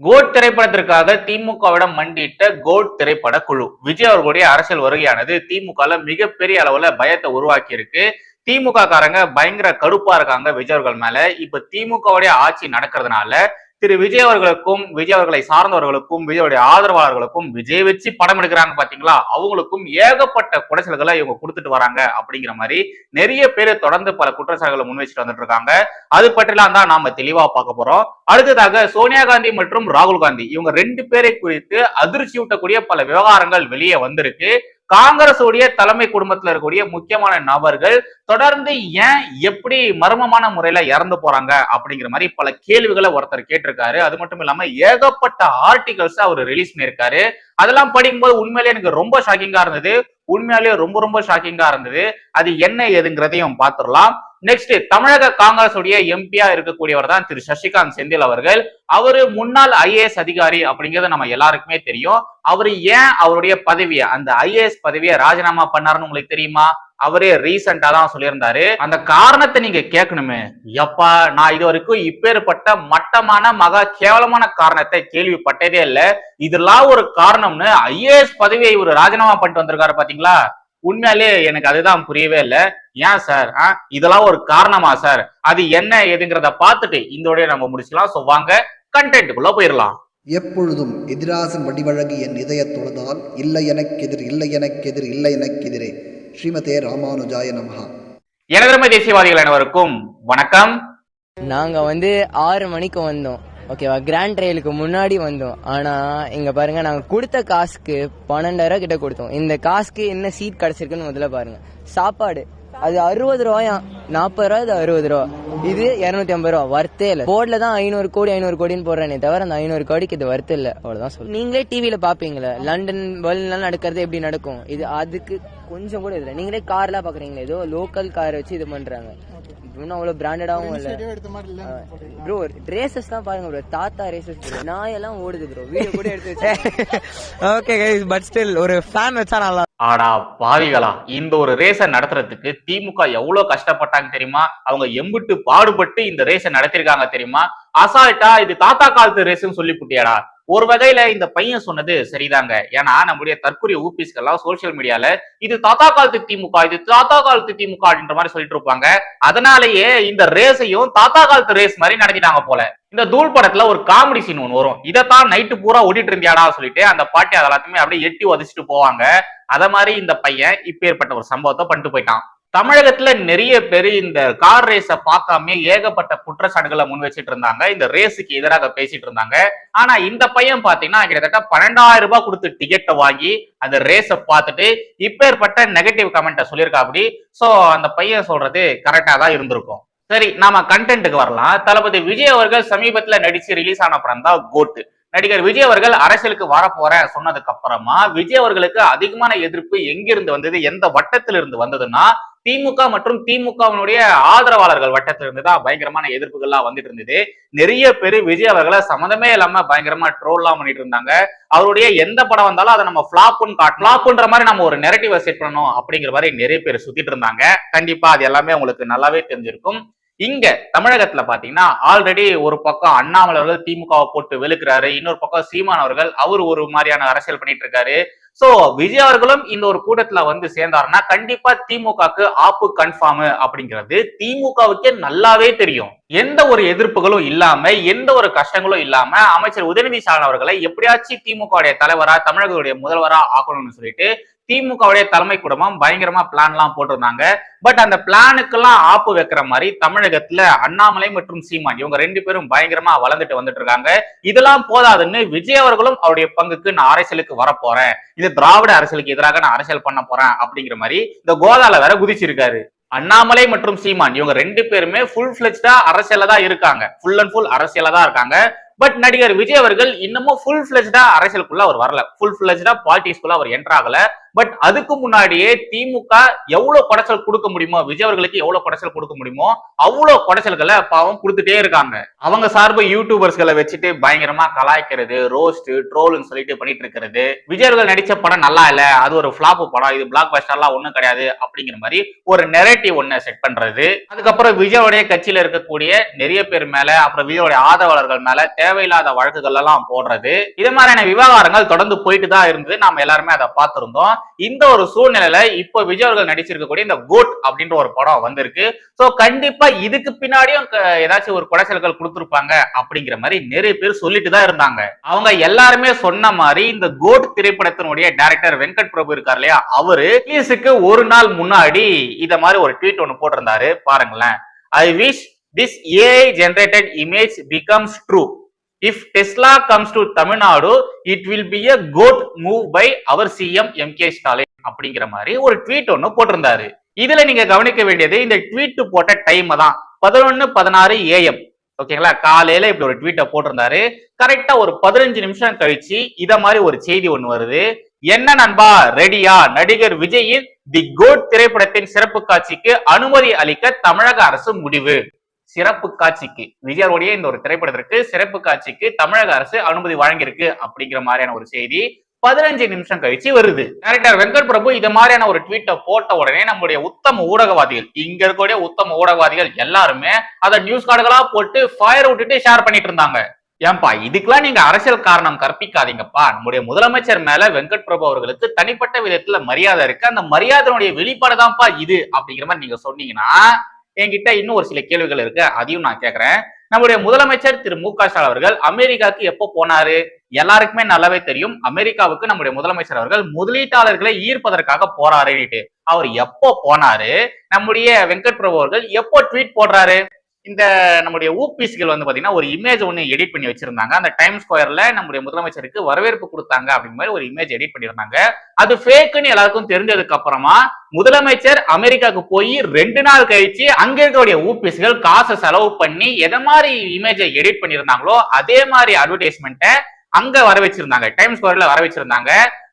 Code திரைப்படத்திற்காக திமுகவிடம் மண்டிட்ட code திரைப்பட குழு. விஜய் அவர்களுடைய அரசியல் வருகையானது திமுகல மிகப்பெரிய அளவுல பயத்தை உருவாக்கி இருக்கு திமுக காரங்க பயங்கர கடுப்பா இருக்காங்க விஜய் அவர்கள் மேல. இப்ப திமுகவுடைய ஆட்சி நடக்கிறதுனால திரு விஜய் அவர்களுக்கும் விஜய் அவர்களை சார்ந்தவர்களுக்கும் விஜயோடைய ஆதரவாளர்களுக்கும் விஜய் வச்சு படம் எடுக்கிறாங்க பாத்தீங்களா? அவங்களுக்கும் ஏகப்பட்ட குடைச்சல்களை இவங்க கொடுத்துட்டு வராங்க அப்படிங்கிற மாதிரி நிறைய பேர் தொடர்ந்து பல குற்றச்சாட்டுகளை முன் வச்சுட்டு வந்துட்டு இருக்காங்க. அது பற்றிலாம் தான் நாம தெளிவா பார்க்க போறோம். அடுத்ததாக சோனியா காந்தி மற்றும் ராகுல் காந்தி இவங்க ரெண்டு பேரை குறித்து அதிர்ச்சி ஊட்டக்கூடிய பல விவகாரங்கள் வெளியே வந்திருக்கு. காங்கிரஸ் உடைய தலைமை குடும்பத்துல இருக்கக்கூடிய முக்கியமான நபர்கள் தொடர்ந்து ஏன் எப்படி மர்மமான முறையில இறந்து போறாங்க அப்படிங்கிற மாதிரி பல கேள்விகளை ஒருத்தர் கேட்டிருக்காரு. அது மட்டும் இல்லாம ஏகப்பட்ட ஆர்டிகல்ஸ் அவர் ரிலீஸ் பண்ணியிருக்காரு. அதெல்லாம் படிக்கும்போது உண்மையிலேயே எனக்கு ரொம்ப ஷாக்கிங்கா இருந்தது. உண்மையாலேயே ரொம்ப ரொம்ப ஷாக்கிங்கா இருந்தது. அது என்ன ஏதுங்கிறதையும் பார்த்துடலாம். நெக்ஸ்ட் தமிழக காங்கிரஸ் உடைய எம்பியா இருக்கக்கூடியவர் தான் திரு சசிகாந்த் செந்தில் அவர்கள். அவரு முன்னாள் ஐஏஎஸ் அதிகாரி அப்படிங்கிறது நம்ம எல்லாருக்குமே தெரியும். அவரு ஏன் அவருடைய பதவியை அந்த ஐஏஎஸ் பதவியை ராஜினாமா பண்ணாருன்னு உங்களுக்கு தெரியுமா? அவரே ரீசெண்டா தான் சொல்லியிருந்தாரு. அந்த காரணத்தை நீங்க கேட்கணுமே. எப்பா நான் இது வரைக்கும் இப்பேற்பட்ட மட்டமான மகா கேவலமான காரணத்தை கேள்விப்பட்டதே இல்ல. இதெல்லாம் ஒரு காரணம்னு ஐஏஎஸ் பதவியை இவர் ராஜினாமா பண்ணிட்டு வந்திருக்காரு பாத்தீங்களா? உண்மையாலே எனக்கு அதுதான் புரியவே இல்லை. ஏன் சார் இதெல்லாம் ஒரு காரணமா சார் அது என்ன ஏதுங்கிறத பார்த்துட்டு இதோடய நம்ம முடிச்சுக்கலாம். சோ வாங்க கண்டென்ட்டுக்குள்ள போயிடலாம் எப்பொழுதும் எதிராசன் வடிவழகு என் இதயத் தொழுதால் இல்லை எனக்கெதிர் இல்லை எனக்கெதிர் இல்லை எனக்கெதிரே ஸ்ரீமதே ராமானுஜாய நமஹா. எனதருமை தேசியவாதிகள் அனைவருக்கும் வணக்கம். நாங்க வந்து ஆறு மணிக்கு வந்தோம். ஓகேவா? கிராண்ட் ட்ரையலுக்கு முன்னாடி வந்தோம். ஆனா இங்க பாருங்க நாங்க கொடுத்த காசுக்கு பன்னெண்டாயிரம் கிட்ட கொடுத்தோம். இந்த காசுக்கு என்ன சீட் கிடைச்சிருக்குன்னு முதல்ல பாருங்க. சாப்பாடு. அது அறுபது ரூபாயா? நாற்பது ரூபா இது அறுபது ரூபா? இது இருநூத்தி ஐம்பது ரூபா. வர்த்தே இல்ல. போர்ட்ல தான் ஐநூறு கோடி ஐநூறு கோடின்னு போடுறேனே தவிர அந்த ஐநூறு கோடிக்கு இது வர்த்து இல்ல. அவ்வளவுதான் சொல்லு நீங்களே டிவியில பாப்பீங்களா. லண்டன் வேர்ல்ட்லாம் நடக்கிறது எப்படி நடக்கும்? இது அதுக்கு கொஞ்சம் கூட இதுல நீங்களே கார்லாம் பாக்குறீங்களா? ஏதோ லோக்கல் கார் வச்சு இது பண்றாங்க. இன்னும் அவ்வளவு பிராண்டடாவும் இல்ல. ப்ரோ ரேசஸ் தான் பாருங்க ப்ரோ தாத்தா ரேசஸ் ப்ரோ நாயெல்லாம் ஓடுது ப்ரோ வீடியோ கூட எடுத்து ஓகே கைஸ் பட் ஸ்டில் ஒரு ஃபேன் வச்சா நல்லா ஆடா பாவிகளா இந்த ஒரு ரேஸை நடத்துறதுக்கு திமுக எவ்வளவு கஷ்டப்பட்டாங்க தெரியுமா? அவங்க எம்பிட்டு பாடுபட்டு இந்த ரேஸை நடத்திருக்காங்க தெரியுமா? அசால்ட்டா இது தாத்தா காலத்து ரேஸ்னு சொல்லி புட்டியாடா. ஒரு வகையில இந்த பையன் சொன்னது சரிதாங்க. ஏன்னா நம்முடைய தற்கொலை ஊபிஸ்கெல்லாம் சோசியல் மீடியால இது தாத்தா காலத்து திமுக இது தாத்தா காலத்து திமுக அப்படின்ற மாதிரி சொல்லிட்டு இருப்பாங்க. அதனாலேயே இந்த ரேஸையும் தாத்தா காலத்து ரேஸ் மாதிரி நடத்திட்டாங்க போல. இந்த தூள் படத்துல ஒரு காமெடி சீன் ஒன்று வரும். இதைத்தான் நைட்டு பூரா ஓடிட்டு இருந்தியாடா சொல்லிட்டு அந்த பாட்டி அதெல்லாத்தையுமே அப்படியே எட்டி உதச்சிட்டு போவாங்க. அத மாதிரி இந்த பையன் இப்பேற்பட்ட ஒரு சம்பவத்தை பண்ணிட்டு போயிட்டான். தமிழகத்துல நிறைய பேர் இந்த கார் ரேஸ பார்க்காம ஏகப்பட்ட குற்றச்சாட்டுகளை முன் வச்சிட்டு இருந்தாங்க. இந்த ரேஸுக்கு எதிராக பேசிட்டு இருந்தாங்க. ஆனா இந்த பையன் பாத்தீங்கன்னா கிட்டத்தட்ட பன்னெண்டாயிரம் ரூபாய் கொடுத்து டிக்கெட்டை வாங்கி அந்த ரேஸை பார்த்துட்டு இப்பேற்பட்ட நெகட்டிவ் கமெண்ட்டை சொல்லியிருக்கா அப்படி சோ அந்த பையன் சொல்றது கரெக்டா தான் இருந்திருக்கும். சரி நாம கண்டென்ட்டுக்கு வரலாம். தளபதி விஜய் அவர்கள் சமீபத்துல நடிச்சு ரிலீஸ் ஆன படம் தான் கோட்டு நடிகர் விஜய் அவர்கள் அரசியலுக்கு வரப்போறேன் சொன்னதுக்கு அப்புறமா விஜய் அவர்களுக்கு அதிகமான எதிர்ப்பு எங்கிருந்து வந்தது எந்த வட்டத்திலிருந்து வந்ததுன்னா திமுக மற்றும் திமுகவினுடைய ஆதரவாளர்கள் வட்டத்திலிருந்து தான் பயங்கரமான எதிர்ப்புகள்லாம் வந்துட்டு இருந்தது. நிறைய பேர் விஜய் அவர்களை சம்மந்தமே இல்லாம பயங்கரமா ட்ரோல்லாம் பண்ணிட்டு இருந்தாங்க. அவருடைய எந்த படம் வந்தாலும் அதை நம்ம ஃபிளாப்னு காட் மாதிரி நம்ம ஒரு நெரட்டிவை செட் பண்ணணும் அப்படிங்கிற மாதிரி நிறைய பேர் சுத்திட்டு இருந்தாங்க. கண்டிப்பா அது எல்லாமே உங்களுக்கு நல்லாவே தெரிஞ்சிருக்கும். இங்க தமிழகத்துல பாத்தீங்கன்னா ஆல்ரெடி ஒரு பக்கம் அண்ணாமலை அவர்கள் திமுகவை போட்டு வெளுக்கிறாரு இன்னொரு பக்கம் சீமான் அவர்கள் அவர் ஒரு மாதிரியான அரசியல் பண்ணிட்டு இருக்காரு. சோ விஜய் அவர்களும் இந்த ஒரு கூட்டத்துல வந்து சேர்ந்தாருன்னா கண்டிப்பா திமுகக்கு ஆப்பு கன்ஃபார்ம் அப்படிங்கிறது திமுகவுக்கே நல்லாவே தெரியும். எந்த ஒரு எதிர்ப்புகளும் இல்லாம எந்த ஒரு கஷ்டங்களும் இல்லாம அமைச்சர் உதயநிதி ஸ்டாலின் அவர்களை எப்படியாச்சும் திமுகவுடைய தலைவரா தமிழகத்துடைய முதல்வரா ஆக்கணும்னு சொல்லிட்டு திமுகவுடைய தலைமை குடும்பம் பயங்கரமா பிளான் எல்லாம் போட்டிருந்தாங்க. பட் அந்த பிளானுக்கெல்லாம் ஆப்பு வைக்கிற மாதிரி தமிழகத்துல அண்ணாமலை மற்றும் சீமான் இவங்க ரெண்டு பேரும் பயங்கரமா வளர்ந்துட்டு வந்துட்டு இருக்காங்க இதெல்லாம் போதாதுன்னு விஜய் அவர்களும் அவருடைய பங்குக்கு நான் அரசியலுக்கு வரப்போறேன். இது திராவிட அரசியலுக்கு எதிராக நான் அரசியல் பண்ண போறேன் அப்படிங்கிற மாதிரி இந்த கோதால வேற குதிச்சிருக்காரு. அண்ணாமலை மற்றும் சீமான் இவங்க ரெண்டு பேருமே ஃபுல் பிளெஜ்டா அரசியல தான் இருக்காங்க. ஃபுல் அண்ட் ஃபுல் அரசியல தான் இருக்காங்க. பட் நடிகர் விஜய் அவர்கள் இன்னமும் ஃபுல் பிளெஜ்டா அரசியலுக்குள்ள அவர் வரல. ஃபுல் பிளெஜ்டா பாலிட்டிக்ஸ்குள்ள அவர் என்ட்ராகல பட் அதுக்கு முன்னாடியே திமுக எவ்வளவு குடைச்சல் கொடுக்க முடியுமோ விஜய் அவர்களுக்கு எவ்வளவு குடைச்சல் கொடுக்க முடியுமோ அவ்வளவு குடைச்சல்களை பாவம் கொடுத்துட்டே இருக்காங்க. அவங்க சார்பு யூடியூபர்ஸ்களை வச்சுட்டு பயங்கரமா கலாய்க்கிறது ரோஸ்ட் ட்ரோல்னு சொல்லிட்டு பண்ணிட்டு இருக்கிறது. விஜய் அவர்கள் நடிச்ச படம் நல்லா இல்ல அது ஒரு ஃபிளாப் படம் இது பிளாக் பஸ்டர்லாம் ஒண்ணும் கிடையாது அப்படிங்கிற மாதிரி ஒரு நெரேட்டிவ் ஒண்ணு செட் பண்றது. அதுக்கப்புறம் விஜயோடைய கட்சியில இருக்கக்கூடிய நிறைய பேர் மேல அப்புறம் விஜயோடைய ஆதரவாளர்கள் மேல தேவையில்லாத வழக்குகள் எல்லாம் போடுறது. இது மாதிரியான விவகாரங்கள் தொடர்ந்து போயிட்டு தான் இருந்தது. நாம எல்லாருமே அதை பார்த்திருந்தோம். இந்த ஒரு சூழ்நிலையில இப்போ விஜய் அவர்கள் நடிச்சிருக்கக்கூடிய இந்த கோட் அப்படின்ற ஒரு படம் வந்திருக்கு. சோ கண்டிப்பா இதுக்கு பின்னாடியும் ஏதாச்சும் ஒரு குடைச்சல்கள் கொடுத்துருப்பாங்க அப்படிங்கிற மாதிரி நிறைய பேர் சொல்லிட்டு தான் இருந்தாங்க. அவங்க எல்லாருமே சொன்ன மாதிரி இந்த கோட் திரைப்படத்தினுடைய டைரக்டர் வெங்கட் பிரபு இருக்கார் இல்லையா? அவரு ரிலீஸுக்கு ஒரு நாள் முன்னாடி இத மாதிரி ஒரு ட்வீட் ஒன்னு போட்டிருந்தாரு. பாருங்களேன். I wish this AI generated image becomes true if Tesla comes to Tamil Nadu it will be a good move by our CM M K Stalin அப்படிங்கிற மாதிரி ஒரு ட்வீட் ஒன்று போட்டிருந்தாரு. இதுல நீங்க கவனிக்க வேண்டியது இந்த ட்வீட் போட்ட டைம் தான். பதினொன்னு பதினாறு ஏஎம் ஓகேங்களா காலையில இப்படி ஒரு ட்வீட்டை போட்டிருந்தாரு. கரெக்டா ஒரு பதினஞ்சு நிமிஷம் கழிச்சு இத மாதிரி ஒரு செய்தி ஒண்ணு வருது. என்ன நண்பா? ரெடியா நடிகர் விஜயின் தி கோட் திரைப்படத்தின் சிறப்பு காட்சிக்கு அனுமதி அளிக்க தமிழக அரசு முடிவு. சிறப்பு காட்சிக்கு. விஜயருடைய இந்த ஒரு திரைப்படத்திற்கு சிறப்பு காட்சிக்கு தமிழக அரசு அனுமதி வழங்கியிருக்கு அப்படிங்கிற மாதிரியான ஒரு செய்தி பதினஞ்சு நிமிஷம் கழிச்சு வருது. டேரக்டர் வெங்கட் பிரபு இது மாதிரியான ஒரு ட்வீட்டை போட்ட உடனே நம்மளுடைய உத்தம ஊடகவாதிகள் இங்க இருக்கக்கூடிய உத்தம ஊடகவாதிகள் எல்லாருமே அதை நியூஸ் கார்டுகளா போட்டு ஃபயர் விட்டுட்டு ஷேர் பண்ணிட்டு இருந்தாங்க. ஏன்பா இதுக்கெல்லாம் நீங்க அரசியல் காரணம் கற்பிக்காதீங்கப்பா. நம்முடைய முதலமைச்சர் மேல வெங்கட் பிரபு அவர்களுக்கு தனிப்பட்ட விதத்துல மரியாதை இருக்கு. அந்த மரியாதையினுடைய வெளிப்பாடு தான்ப்பா இது அப்படிங்கிற மாதிரி நீங்க சொன்னீங்கன்னா என்கிட்ட இன்னும் ஒரு சில கேள்விகள் இருக்கு. அதையும் நான் கேக்குறேன். நம்முடைய முதலமைச்சர் திரு மு க ஸ்டாலின் அவர்கள் அமெரிக்காவுக்கு எப்போ போனாரு? எல்லாருக்குமே நல்லாவே தெரியும். அமெரிக்காவுக்கு நம்முடைய முதலமைச்சர் அவர்கள் முதலீட்டாளர்களை ஈர்ப்பதற்காக போறாருன்னுட்டு. அவர் எப்போ போனாரு? நம்முடைய வெங்கட் பிரபு அவர்கள் எப்போ ட்வீட் போடுறாரு? இந்த நம்முடைய ஊபிஸ்கள் வந்து பாத்தீங்கன்னா ஒரு இமேஜ் ஒன்று எடிட் பண்ணி வச்சிருந்தாங்க. அந்த டைம் ஸ்கொயர்ல நம்முடைய முதலமைச்சருக்கு வரவேற்பு கொடுத்தாங்க அப்படிங்கிற மாதிரி ஒரு இமேஜ் எடிட் பண்ணியிருந்தாங்க. அது ஃபேக்குன்னு எல்லாருக்கும் தெரிஞ்சதுக்கு அப்புறமா முதலமைச்சர் அமெரிக்காவுக்கு போய் ரெண்டு நாள் கழிச்சு அங்க இருக்கக்கூடிய ஊபிஸ்கள் காசை செலவு பண்ணி எதை மாதிரி இமேஜை எடிட் பண்ணியிருந்தாங்களோ அதே மாதிரி அட்வர்டைஸ்மெண்ட்டை அங்க வர வச்சிருந்தாங்க. டைம் ஸ்கொயர்ல வர வச்சிருந்தாங்க.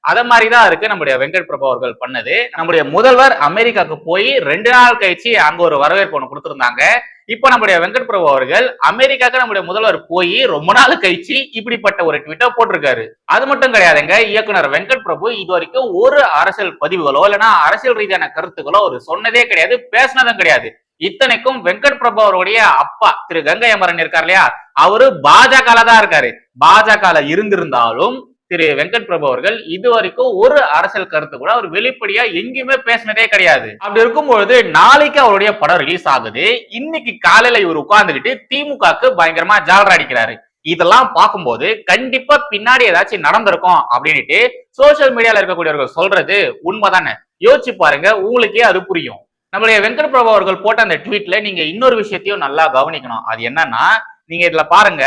அத மாதிரி தான் இருக்கு நம்முடைய வெங்கட் பிரபு அவர்கள் பண்ணது. நம்முடைய முதல்வர் அமெரிக்காவுக்கு போய் ரெண்டு நாள் கழிச்சு அங்க ஒரு வரவேற்பு ஒன்று கொடுத்திருந்தாங்க. இப்போ நம்முடைய வெங்கட் பிரபு அவர்கள் அமெரிக்காக்கு நம்முடைய முதல்வர் போய் ரொம்ப நாள் கழிச்சு இப்படிப்பட்ட ஒரு ட்விட்டர் போட்டிருக்காரு. அது மட்டும் கிடையாதுங்க இயக்குனர் வெங்கட் பிரபு இது வரைக்கும் ஒரு அரசியல் பதிவுகளோ இல்லைன்னா அரசியல் ரீதியான கருத்துக்களோ அவர் சொன்னதே கிடையாது பேசினதும் கிடையாது. இத்தனைக்கும் வெங்கட் பிரபு அவருடைய அப்பா திரு கங்கை அமரன் இருக்கார் இல்லையா? அவரு பாஜக தான் இருக்காரு. பாஜக இருந்திருந்தாலும் திரு வெங்கட் பிரபு அவர்கள் இது வரைக்கும் ஒரு அரசியல் கருத்து கூட அவர் வெளிப்படையா எங்கேயுமே பேசினதே கிடையாது. அப்படி இருக்கும்பொழுது நாளைக்கு அவருடைய படம் ரிலீஸ் ஆகுது. இன்னைக்கு காலையில இவர் உட்கார்ந்துக்கிட்டு திமுகக்கு பயங்கரமா ஜாலரா அடிக்கிறாரு. இதெல்லாம் பார்க்கும்போது கண்டிப்பா பின்னாடி ஏதாச்சும் நடந்திருக்கும் அப்படின்ட்டு சோசியல் மீடியால இருக்கக்கூடியவர்கள் சொல்றது உண்மைதானே? யோசிச்சு பாருங்க உங்களுக்கே அது புரியும். நம்மளுடைய வெங்கட் பிரபு அவர்கள் போட்ட அந்த ட்வீட்ல நீங்க இன்னொரு விஷயத்தையும் நல்லா கவனிக்கணும். அது என்னன்னா நீங்க இதுல பாருங்க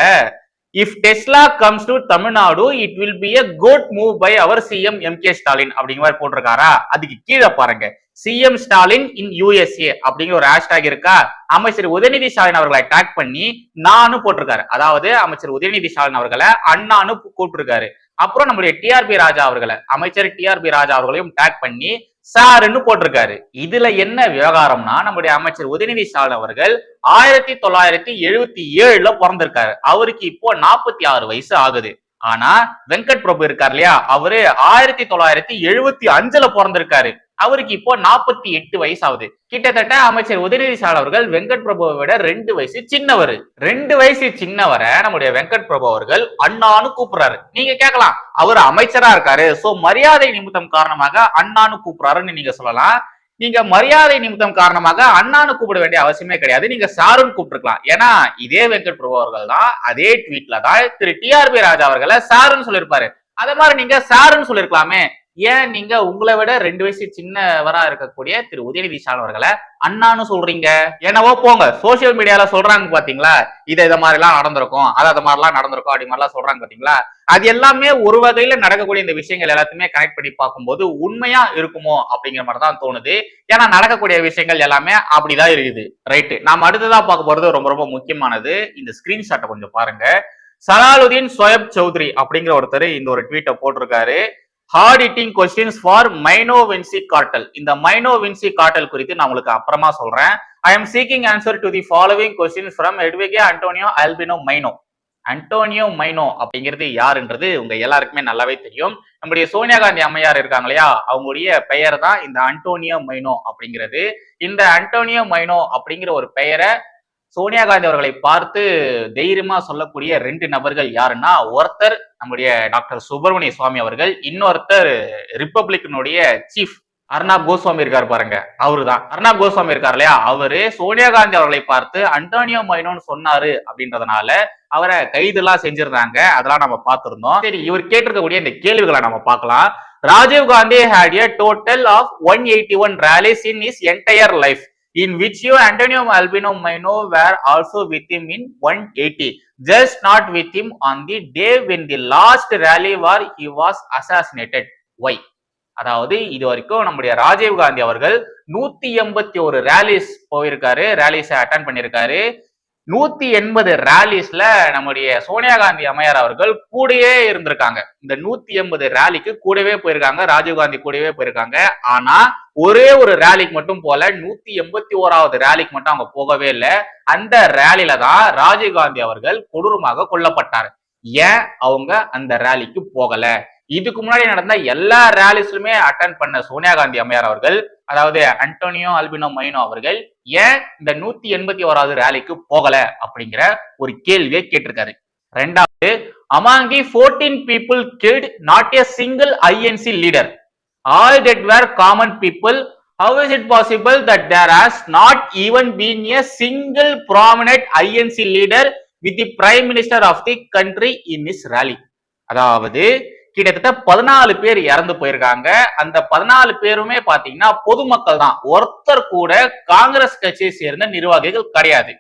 if Tesla comes to Tamil Nadu it will be a good move by our CM M K Stalin அப்படிங்கிற மாதிரி போட்டிருக்காரா? அதுக்கு கீழே பாருங்க. சிஎம் ஸ்டாலின் இன் யூஎஸ்ஏ அப்படிங்கிற ஒரு ஹேஷ்டாக் இருக்கா? அமைச்சர் உதயநிதி ஸ்டாலின் அவர்களை டேக் பண்ணி நானும் போட்டிருக்காரு. அதாவது அமைச்சர் உதயநிதி ஸ்டாலின் அவர்களை அண்ணான்னு கூப்பிட்டுருக்காரு. அப்புறம் நம்மளுடைய டிஆர்பி ராஜா அவர்களை அமைச்சர் டிஆர்பி ராஜா அவர்களையும் டேக் பண்ணி சாருன்னு போட்டிருக்காரு. இதுல என்ன விவகாரம்னா நம்முடைய அமைச்சர் உதயநிதி ஸ்டாலின் அவர்கள் ஆயிரத்தி தொள்ளாயிரத்தி எழுபத்தி ஏழுல பிறந்திருக்காரு. அவருக்கு இப்போ நாற்பத்தி ஆறு வயசு ஆகுது. ஆனா வெங்கட் பிரபு இருக்கார் இல்லையா? அவரு ஆயிரத்தி தொள்ளாயிரத்தி எழுபத்தி அஞ்சுல பிறந்திருக்காரு. அவருக்கு இப்போ நாற்பத்தி எட்டு வயசு ஆகுது கிட்டத்தட்ட அமைச்சர் உதயநிதி ஸ்டாலின் அவர்கள் வெங்கட் பிரபுவை விட ரெண்டு வயசு சின்னவர். ரெண்டு வயசு சின்னவரை நம்முடைய வெங்கட் பிரபு அவர்கள் அண்ணான்னு கூப்பிடுறாரு. நீங்க கேட்கலாம் அவர் அமைச்சரா இருக்காரு. சோ மரியாதை நிமித்தம் காரணமாக அண்ணான்னு கூப்பிடுறாருன்னு நீங்க சொல்லலாம். நீங்க மரியாதை நிமித்தம் காரணமாக அண்ணான்னு கூப்பிட வேண்டிய அவசியமே கிடையாது. நீங்க சாருன்னு கூப்பிட்டுருக்கலாம். ஏன்னா இதே வெங்கட் பிரபு அவர்கள் தான் அதே ட்வீட்ல தான் திரு டிஆர்பி ராஜா அவர்களை சாருன்னு சொல்லியிருப்பாரு. அதே மாதிரி நீங்க சாருன்னு சொல்லிருக்கலாமே ஏன் நீங்க உங்களை விட ரெண்டு வயசு சின்னவரா இருக்கக்கூடிய திரு உதயநிதி ஸ்டாலின் அவர்களை அண்ணான்னு சொல்றீங்க? என்னவோ போங்க. சோசியல் மீடியால சொல்றாங்க பாத்தீங்களா? இதை இதை மாதிரி எல்லாம் நடந்திருக்கும் அது அது மாதிரிலாம் நடந்திருக்கும் அப்படி மாதிரிலாம் சொல்றாங்க பாத்தீங்களா? அது எல்லாமே ஒரு வகையில நடக்கக்கூடிய இந்த விஷயங்கள் எல்லாத்தையுமே கனெக்ட் பண்ணி பார்க்கும்போது உண்மையா இருக்குமோ அப்படிங்கிற மாதிரி தான் தோணுது. ஏன்னா நடக்கக்கூடிய விஷயங்கள் எல்லாமே அப்படிதான் இருக்குது. ரைட்டு நாம அடுத்ததா பார்க்க போறது ரொம்ப ரொம்ப முக்கியமானது. இந்த ஸ்கிரீன்ஷாட்டை கொஞ்சம் பாருங்க. சலாலுதீன் சோயப் சௌத்ரி அப்படிங்கிற ஒருத்தர் இந்த ஒரு ட்வீட்டை போட்டிருக்காரு. Hard hitting questions for Maino Vinci cartel இந்த மைனோவின்சி கார்டல் குறித்து நான் உங்களுக்கு அப்புறமா சொல்றேன். I am seeking answer to the following question from Edvige Antonio Albino Maino Antonio Maino அப்படிங்கிறது யாருன்றது உங்க எல்லாருக்குமே நல்லாவே தெரியும். நம்முடைய சோனியா காந்தி அம்மையார் இருக்காங்க இல்லையா? அவங்களுடைய பெயர் தான் இந்த அண்டோனியோ மைனோ அப்படிங்கிறது. இந்த அண்டோனியோ மைனோ அப்படிங்கிற ஒரு பெயரை சோனியா காந்தி அவர்களை பார்த்து தைரியமா சொல்லக்கூடிய ரெண்டு நபர்கள் யாருன்னா ஒருத்தர் நம்முடைய டாக்டர் சுப்பிரமணிய சுவாமி அவர்கள் இன்னொருத்தர் ரிப்பப்ளிகனுடைய சீஃப் அர்ணாப் கோஸ்வாமி இருக்காரு பாருங்க அவருதான். அர்ணாப் கோஸ்வாமி இருக்கார் இல்லையா? அவரு சோனியா காந்தி அவர்களை பார்த்து அண்டோனியோ மைனோன்னு சொன்னாரு அப்படின்றதுனால அவரை கைதெல்லாம் செஞ்சிருந்தாங்க. அதெல்லாம் நம்ம பார்த்திருந்தோம். சரி இவர் கேட்டிருக்கக்கூடிய இந்த கேள்விகளை நம்ம பார்க்கலாம். Rajiv Gandhi had a total of one eighty one rallies in his entire life in which you Antonio Albino Mino were also with him in 180 just not with him on the day when the last rally war he was assassinated why அதாவது இது வரைக்கும் நம்முடைய ராஜீவ் காந்தி அவர்கள் நூத்தி எண்பத்தி ஒரு ரேலிஸ் போயிருக்காரு ரேலிஸை attend பண்ணியிருக்காரு நூத்தி எண்பது ரேலிஸ்ல நம்முடைய சோனியா காந்தி அம்மையார் அவர்கள் கூடயே இருந்திருக்காங்க. இந்த நூத்தி எண்பது ரேலிக்கு கூடவே போயிருக்காங்க ராஜீவ் காந்தி கூடவே போயிருக்காங்க. ஆனா ஒரே ஒரு ரேலிக்கு மட்டும் போல நூத்தி எண்பத்தி ஓராவது ரேலிக்கு மட்டும் அவங்க போகவே இல்லை. அந்த ரேலில தான் ராஜீவ் காந்தி அவர்கள் கொடூரமாக கொல்லப்பட்டார். ஏன் அவங்க அந்த ரேலிக்கு போகல? இதுக்கு முன்னாடி நடந்த எல்லா ரேலிஸ்லுமே அட்டன் பண்ண சோனியா காந்தி அம்மையார் அவர்கள் அதாவது அண்டோனியோ அல்பினோ மைனோ அவர்கள் ஏன் இந்த நூத்தி எண்பத்தி ஓராவது ரேலிக்கு போகல அப்படிங்கிற ஒரு கேள்வியை கேட்டிருக்காரு. ரெண்டாவது among fourteen people killed not a single INC leader all that were common people how is it possible that there has not even been a single prominent INC leader with the prime minister of the country in his rally அதாவது கிட்டத்தட்ட பதினாலு பேர் இறந்து போயிருக்காங்க. அந்த பதினாலு பேருமே பாத்தீங்கன்னா பொதுமக்கள் தான். ஒருத்தர் கூட காங்கிரஸ் கட்சியை சேர்ந்த நிர்வாகிகள் கிடையாது.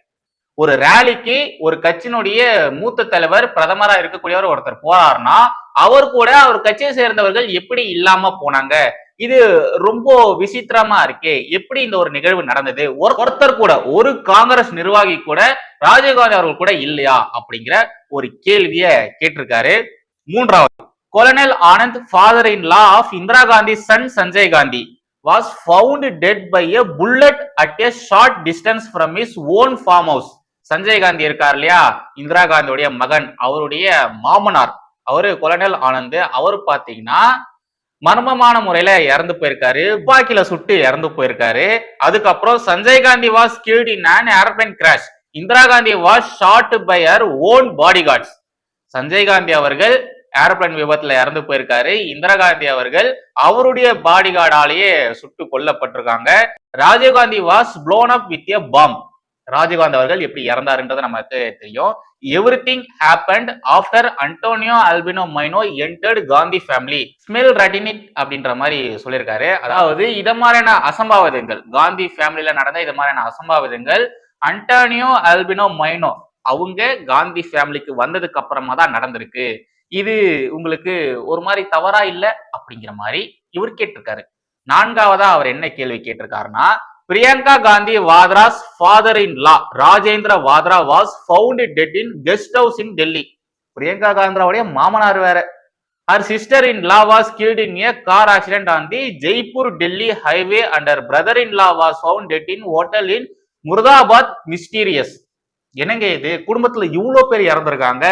ஒரு ரேலிக்கு ஒரு கட்சியினுடைய மூத்த தலைவர் பிரதமரா இருக்கக்கூடியவர் ஒருத்தர் போறாருன்னா அவர் கூட அவர் கட்சியை சேர்ந்தவர்கள் எப்படி இல்லாம போனாங்க? இது ரொம்ப விசித்திரமா இருக்கே. எப்படி இந்த ஒரு நிகழ்வு நடந்தது? ஒரு ஒருத்தர் கூட ஒரு காங்கிரஸ் நிர்வாகி கூட ராஜீவ்காந்தி அவர்கள் கூட இல்லையா? அப்படிங்கிற ஒரு கேள்விய கேட்டிருக்காரு. மூன்றாவது colonel Anand father in law of Indira Gandhi son Sanjay Gandhi was found dead by a bullet at a short distance from his own farm house Sanjay Gandhi இருக்கார் இல்லையா? இந்திரா காந்தியுடைய மகன் அவருடைய மாமனார். அவரு கொலனல் ஆனந்த் அவர் பாத்தீங்கன்னா மர்மமான முறையில இறந்து போயிருக்காரு துப்பாக்கில சுட்டு இறந்து போயிருக்காரு. அதுக்கப்புறம் Sanjay Gandhi was killed in an airplane crash Indira Gandhi was shot by her own body guards Sanjay Gandhi அவர்கள் ஏரோப்ளேன் விபத்துல இறந்து போயிருக்காரு. இந்திரா காந்தி அவர்கள் அவருடைய பாடி கார்டாலேயே சுட்டு கொல்லப்பட்டிருக்காங்க. Rajiv Gandhi was blown up with a bomb Rajiv Gandhi அவர்கள் எப்படி இறந்தாருன்றது நமக்கு தெரியும். Everything happened after Antonio Albino Maino entered Gandhi family smell rat in it அப்படின்ற மாதிரி சொல்லியிருக்காரு. அதாவது இத மாதிரியான அசம்பாவிதங்கள் காந்தி ஃபேமிலியில நடந்த இது மாதிரியான அசம்பாவிதங்கள் அண்டோனியோ அல்பினோ மைனோ அவங்க காந்தி ஃபேமிலிக்கு வந்ததுக்கு அப்புறமா தான் நடந்திருக்கு. இது உங்களுக்கு ஒரு மாதிரி தவறா இல்லை அப்படிங்கிற மாதிரி இவர் கேட்டிருக்காரு. நான்காவதா அவர் என்ன கேள்வி கேட்டிருக்காருன்னா Priyanka Gandhi Vadra's father in law Rajendra Vadra was found dead in guest house in Delhi Priyanka காந்திராவுடைய மாமனார் வேற. Her sister in law was killed in a car accident on the Jaipur Delhi highway and her brother in law was found dead in hotel in Moradabad mysterious என்னங்க இது? குடும்பத்துல இவ்வளவு பேர் இறந்துருக்காங்க?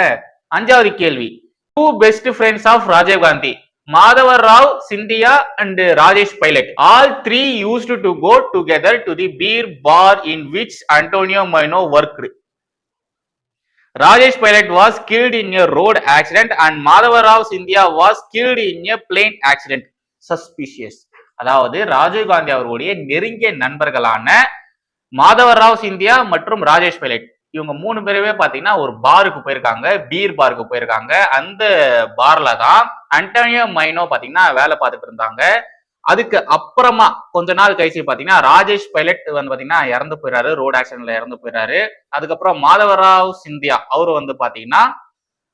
அஞ்சாவது கேள்வி. Two best friends of Rajiv Gandhi Madhav Rao Scindia and Rajesh Pilot all three used to go together to the beer bar in which Antonio Maino work Rajesh Pilot was killed in a road accident and Madhav Rao Scindia was killed in a plane accident suspicious அதாவது ராஜீவ் காந்தி அவர்களுடைய நெருங்கிய நண்பர்களான மாதவர் ராவ் சிந்தியா மற்றும் Rajesh pilot இவங்க மூணு பேருமே பாத்தீங்கன்னா ஒரு பாருக்கு போயிருக்காங்க பீர் பாருக்கு போயிருக்காங்க. அந்த பார்ல தான் அண்டோனியோ மைனோ பாத்தீங்கன்னா வேலை பார்த்துட்டு இருந்தாங்க. அதுக்கு அப்புறமா கொஞ்ச நாள் கழிச்சு பாத்தீங்கன்னா ராஜேஷ் பைலட் வந்து பாத்தீங்கன்னா இறந்து போயிறாரு ரோட் ஆக்சிடென்ட்ல இறந்து போயிறாரு. அதுக்கப்புறம் மாதவராவ் சிந்தியா அவரு வந்து பாத்தீங்கன்னா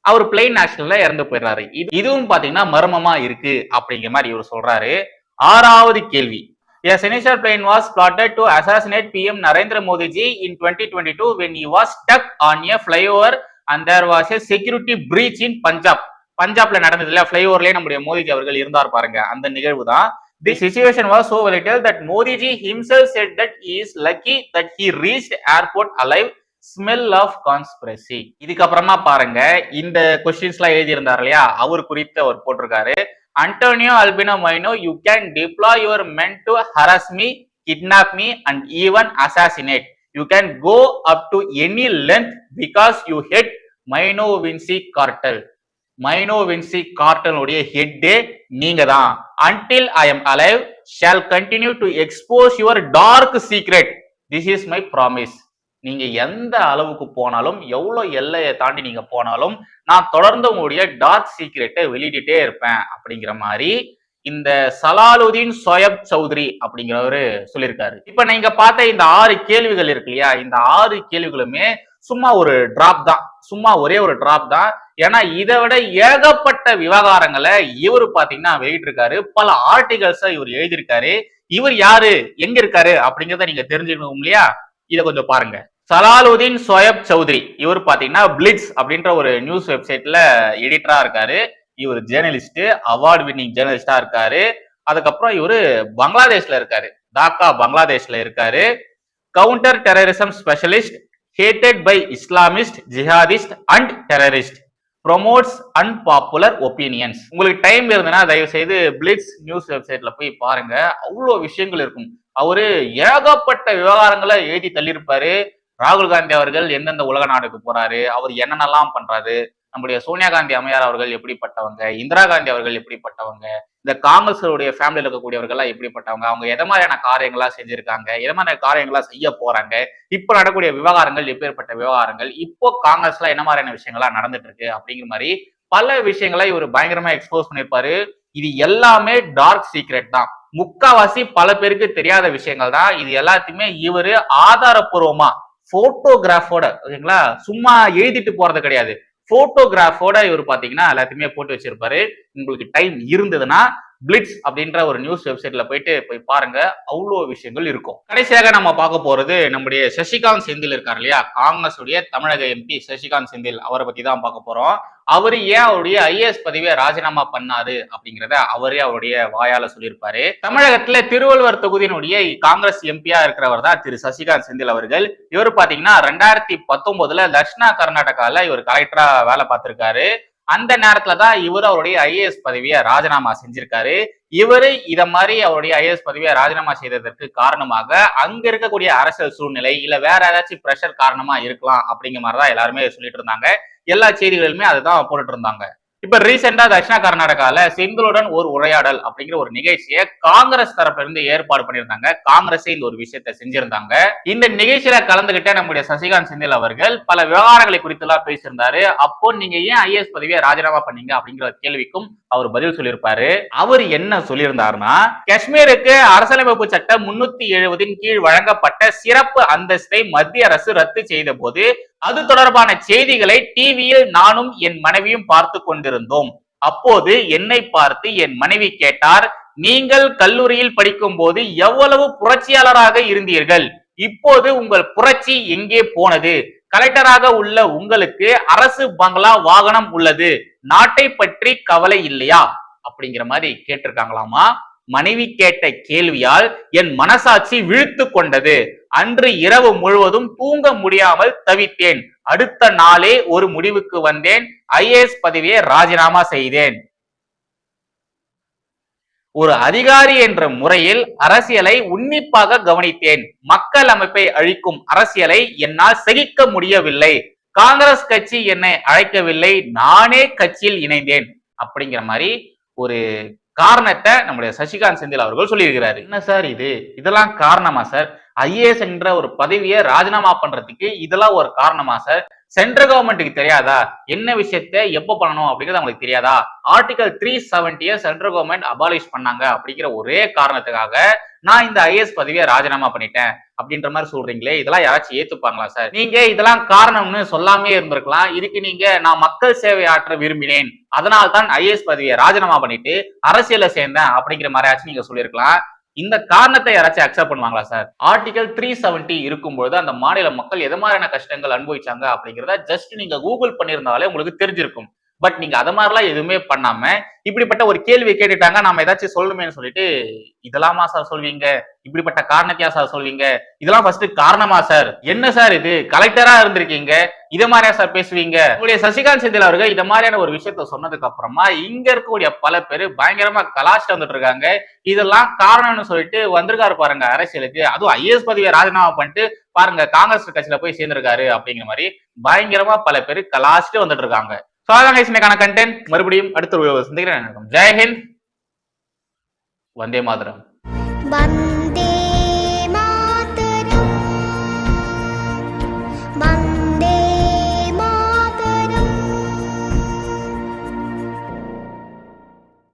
அவர் பிளெயின் ஆக்சிடென்ட்ல இறந்து போயிடுறாரு இது இதுவும் பாத்தீங்கன்னா மர்மமா இருக்கு அப்படிங்கிற மாதிரி இவர் சொல்றாரு. ஆறாவது கேள்வி Yes, initial plan was plotted to assassinate PM Narendra Modi ji in 2022 when he was stuck on a flyover and there was a security breach in Punjab. பஞ்சாப்ல நடந்ததுல ஃபிளைஓவர்லயே நம்முடைய மோடிஜி அவர்கள் இருந்தார் பாருங்க அந்த நிகழ்வு தான் the situation was so volatile that Modiji himself said that is lucky that he reach airport alive smell of conspiracy இதுக்கப்புறமா பாருங்க இந்த கொஸ்டின்ஸ் எல்லாம் எழுதியிருந்தார் இல்லையா அவர் குறித்து அவர் போட்டிருக்காரு Antonio Albino Maino you can deploy your men to harass me kidnap me and even assassinate you can go up to any length because you head Maino Vinci cartel Maino Vinci கார்டலுடைய ஹெட்டே நீங்க தான். Until I am alive shall continue to expose your dark secret this is my promise நீங்க எந்த அளவுக்கு போனாலும் எவ்வளவு எல்லையை தாண்டி நீங்க போனாலும் நான் தொடர்ந்து உங்களுடைய டார்க் சீக்ரெட்டை வெளியிட்டுட்டே இருப்பேன் அப்படிங்கிற மாதிரி இந்த சலாலுதீன் சோயப் சௌத்ரி அப்படிங்கிறவரு சொல்லியிருக்காரு. இப்ப நீங்க பார்த்த இந்த ஆறு கேள்விகள் இருக்கு இல்லையா? இந்த ஆறு கேள்விகளுமே சும்மா ஒரு டிராப் தான். சும்மா ஒரே ஒரு டிராப் தான். ஏன்னா இதை விட ஏகப்பட்ட விவகாரங்களை இவர் பாத்தீங்கன்னா வெளியிட்டிருக்காரு. பல ஆர்டிகல்ஸ இவர் எழுதியிருக்காரு. இவர் யாரு? எங்க இருக்காரு? அப்படிங்கிறத நீங்க தெரிஞ்சுக்கணும் இல்லையா? இதை கொஞ்சம் பாருங்க. சலாலுதீன் சோயப் சௌத்ரி. இவர் பாத்தீங்கன்னா பிளிட்ஸ் அப்படின்ற ஒரு நியூஸ் வெப்சைட்ல எடிட்டரா இருக்காரு. இவர் ஜேர்னலிஸ்ட் அவார்டு வின்னிங் ஜேர்னலிஸ்டா இருக்காரு. அதுக்கப்புறம் இவரு பங்களாதேஷ்ல இருக்காரு. டாக்கா பங்களாதேஷ்ல இருக்காரு. Counter terrorism specialist hated by Islamist jihadist and terrorist promotes unpopular opinions உங்களுக்கு டைம் இருந்ததுன்னா தயவு செய்து பிளிட்ஸ் நியூஸ் வெப்சைட்ல போய் பாருங்க. அவ்வளோ விஷயங்கள் இருக்கும். அவரு ஏகப்பட்ட விவகாரங்களை எழுதி தள்ளியிருப்பாரு. ராகுல் காந்தி அவர்கள் எந்தெந்த உலக நாடுக்கு போறாரு? அவர் என்னென்னலாம் பண்றாரு? நம்முடைய சோனியா காந்தி அம்மையார் அவர்கள் எப்படிப்பட்டவங்க? இந்திரா காந்தி அவர்கள் எப்படிப்பட்டவங்க? இந்த காங்கிரஸருடைய ஃபேமிலியில் இருக்கக்கூடியவர்கள்லாம் எப்படிப்பட்டவங்க? அவங்க எதை மாதிரியான காரியங்களா செஞ்சிருக்காங்க? எதை மாதிரியான காரியங்களா செய்ய போறாங்க? இப்போ நடக்கக்கூடிய விவகாரங்கள் எப்பேற்பட்ட விவகாரங்கள்? இப்போ காங்கிரஸ்ல என்ன மாதிரியான விஷயங்கள்லாம் நடந்துட்டு இருக்கு அப்படிங்கிற மாதிரி பல விஷயங்களை இவர் பயங்கரமா எக்ஸ்போஸ் பண்ணியிருப்பாரு. இது எல்லாமே டார்க் சீக்ரெட் தான். முக்காவாசி பல பேருக்கு தெரியாத விஷயங்கள் தான். இது எல்லாத்தையுமே இவர் ஆதாரப்பூர்வமா போட்டோகிராஃபோட ஓகேங்களா? சும்மா எழுதிட்டு போறது கிடையாது. போட்டோகிராஃபோட இவர் பாத்தீங்கன்னா எல்லாத்தையுமே போட்டு வச்சிருப்பாரு. உங்களுக்கு டைம் இருந்ததுன்னா பிளிட்ஸ் அப்படின்ற ஒரு நியூஸ் வெப்சைட்ல போயிட்டு போய் பாருங்க. அவ்வளோ விஷயங்கள் இருக்கும். கடைசியாக நம்ம பார்க்க போறது நம்முடைய சசிகாந்த் செந்தில் இருக்கார் இல்லையா? காங்கிரஸ் உடைய தமிழக எம்பி சசிகாந்த் செந்தில் அவரை பத்தி தான் பார்க்க போறோம். அவரு ஏன் அவருடைய ஐஏஎஸ் பதவியை ராஜினாமா பண்ணாரு அப்படிங்கிறத அவரே அவருடைய வாயால சொல்லியிருப்பாரு. தமிழகத்துல திருவள்ளுவர் தொகுதியினுடைய காங்கிரஸ் எம்பியா இருக்கிறவர் தான் திரு சசிகாந்த் செந்தில் அவர்கள். இவர் பாத்தீங்கன்னா ரெண்டாயிரத்தி பத்தொன்பதுல தட்சிணா கர்நாடகால இவர் கலெக்டரா வேலை பார்த்திருக்காரு. அந்த நேரத்துல தான் இவர் அவருடைய ஐஏஎஸ் பதவியை ராஜினாமா செஞ்சிருக்காரு. இவரு இத மாதிரி அவருடைய ஐஏஎஸ் பதவியை ராஜினாமா செய்ததற்கு காரணமாக அங்க இருக்கக்கூடிய அரசியல் சூழ்நிலை இல்ல வேற ஏதாச்சும் பிரஷர் காரணமா இருக்கலாம் அப்படிங்கிற மாதிரி தான் எல்லாருமே சொல்லிட்டு இருந்தாங்க. எல்லா செய்திகளுமே அதுதான் போட்டுட்டு இருந்தாங்க. இப்ப ரீசெண்டா தட்சிணா கர்நாடகால செந்திலுடன் ஒரு உரையாடல் அப்படிங்கிற ஒரு நிகழ்ச்சியை காங்கிரஸ் தரப்புல இருந்து ஏற்பாடு பண்ணியிருந்தாங்க. காங்கிரஸே இந்த ஒரு விஷயத்தை செஞ்சிருந்தாங்க. இந்த நிகழ்ச்சியில கலந்துகிட்ட நம்முடைய சசிகாந்த் செந்தில் அவர்கள் பல விவகாரங்களை குறித்து எல்லாம் பேசியிருந்தாரு. அப்போ நீங்க ஏன் ஐஏஎஸ் பதவியை ராஜினாமா பண்ணீங்க அப்படிங்கிற கேள்விக்கும் அவர் பதில் சொல்லியிருப்பாரு. அவர் என்ன சொல்லியிருந்தாருன்னா காஷ்மீருக்கு அரசியலமைப்பு சட்டம் முன்னூத்தி எழுபதின் கீழ் வழங்கப்பட்ட சிறப்பு அந்தஸ்தை மத்திய அரசு ரத்து செய்த போது அது தொடர்பான செய்திகளை டிவியில் நானும் என் மனைவியும் பார்த்து கொண்டிருந்தோம். அப்போது என்னை பார்த்து என் மனைவி கேட்டார் நீங்கள் கல்லூரியில் படிக்கும் போது எவ்வளவு புரட்சியாளராக இருந்தீர்கள்? இப்போது உங்கள் புரட்சி எங்கே போனது? கலெக்டராக உள்ள உங்களுக்கு அரசு பங்களா வாகனம் உள்ளது. நாட்டை பற்றி கவலை இல்லையா? அப்படிங்கிற மாதிரி கேட்டிருக்காங்களாமா? மனைவி கேட்ட கேள்வியால் என் மனசாட்சி விழுத்து கொண்டது. அன்று இரவு முழுவதும் தூங்க முடியாமல் தவித்தேன். அடுத்த நாளே ஒரு முடிவுக்கு வந்தேன். ஐஏஎஸ் பதவியை ராஜினாமா செய்தேன். ஒரு அதிகாரி என்ற முறையில் அரசியலை உன்னிப்பாக கவனித்தேன். மக்கள் அமைப்பை அழிக்கும் அரசியலை என்னால் சகிக்க முடியவில்லை. காங்கிரஸ் கட்சி என்னை அழைக்கவில்லை. நானே கட்சியில் இணைந்தேன். அப்படிங்கிற மாதிரி ஒரு காரணத்தை நம்முடைய சசிகாந்த் செந்தில் அவர்கள் சொல்லியிருக்கிறாரு. என்ன சார் இது? இதெல்லாம் காரணமா சார்? ஐஏஎஸ் என்ற ஒரு பதவியை ராஜினாமா பண்றதுக்கு இதெல்லாம் ஒரு காரணமா சார் சென்ட்ரல் கவர்மெண்ட்டுக்கு தெரியாதா? என்ன விஷயத்த எப்ப பண்ணணும் அப்படிங்கிறது அவங்களுக்கு தெரியாதா? ஆர்டிகல் த்ரீ செவன்டிய சென்ட்ரல் கவர்மெண்ட் அபாலிஷ் பண்ணாங்க அப்படிங்கிற ஒரே காரணத்துக்காக நான் இந்த ஐஏஎஸ் பதவியை ராஜினாமா பண்ணிட்டேன் அப்படின்ற மாதிரி சொல்றீங்களே இதெல்லாம் யாராச்சும் ஏத்துப்பாங்களா சார் நீங்க இதெல்லாம் காரணம்னு சொல்லாமே இருந்திருக்கலாம். இதுக்கு நீங்க நான் மக்கள் சேவை ஆற்ற விரும்பினேன். அதனால்தான் ஐஏஎஸ் பதவியை ராஜினாமா பண்ணிட்டு அரசியல சேர்ந்தேன் அப்படிங்கிற மாதிரியாச்சும் நீங்க சொல்லியிருக்கலாம். இந்த காரணத்தை யாராச்சும் அக்செப்ட் பண்ணுவாங்களா சார் ஆர்டிகல் த்ரீ செவன்டி இருக்கும்பொழுது அந்த மாநில மக்கள் எது மாதிரியான கஷ்டங்கள் அனுபவிச்சாங்க அப்படிங்கிறத ஜஸ்ட் நீங்க கூகுள் பண்ணியிருந்தாலே உங்களுக்கு தெரிஞ்சிருக்கும். பட் நீங்க அத மாதிரிலாம் எதுவுமே பண்ணாம இப்படிப்பட்ட ஒரு கேள்வி கேட்டுட்டாங்க நாம ஏதாச்சும் சொல்லணுமேனு சொல்லிட்டு இதெல்லாமா சார் சொல்வீங்க? இப்படிப்பட்ட காரணத்தையா சார் சொல்வீங்க? இதெல்லாம் ஃபர்ஸ்ட் காரணமா சார் என்ன சார் இது? கலெக்டரா இருந்திருக்கீங்க? இதை மாதிரியா சார் பேசுவீங்க? உங்களுடைய சசிகாந்த் செந்தில் அவர்கள் இந்த மாதிரியான ஒரு விஷயத்த சொன்னதுக்கு அப்புறமா இங்க இருக்கக்கூடிய பல பேர் பயங்கரமா கலாச்சிட்டு வந்துட்டு இருக்காங்க. இதெல்லாம் காரணம்னு சொல்லிட்டு வந்திருக்காரு பாருங்க அரசியலுக்கு. அதுவும் ஐஏஎஸ் பதவியை ராஜினாமா பண்ணிட்டு பாருங்க காங்கிரஸ் கட்சியில போய் சேர்ந்திருக்காரு அப்படிங்கிற மாதிரி பயங்கரமா பல பேர் கலாச்சிட்டு வந்துட்டு இருக்காங்க. ஸோ அதான் guys இன்னைக்கான கண்டென்ட் மறுபடியும் அடுத்த ஒரு சந்திக்கிறேன். ஜெயஹிந்த் வந்தே மாதரம். வந்த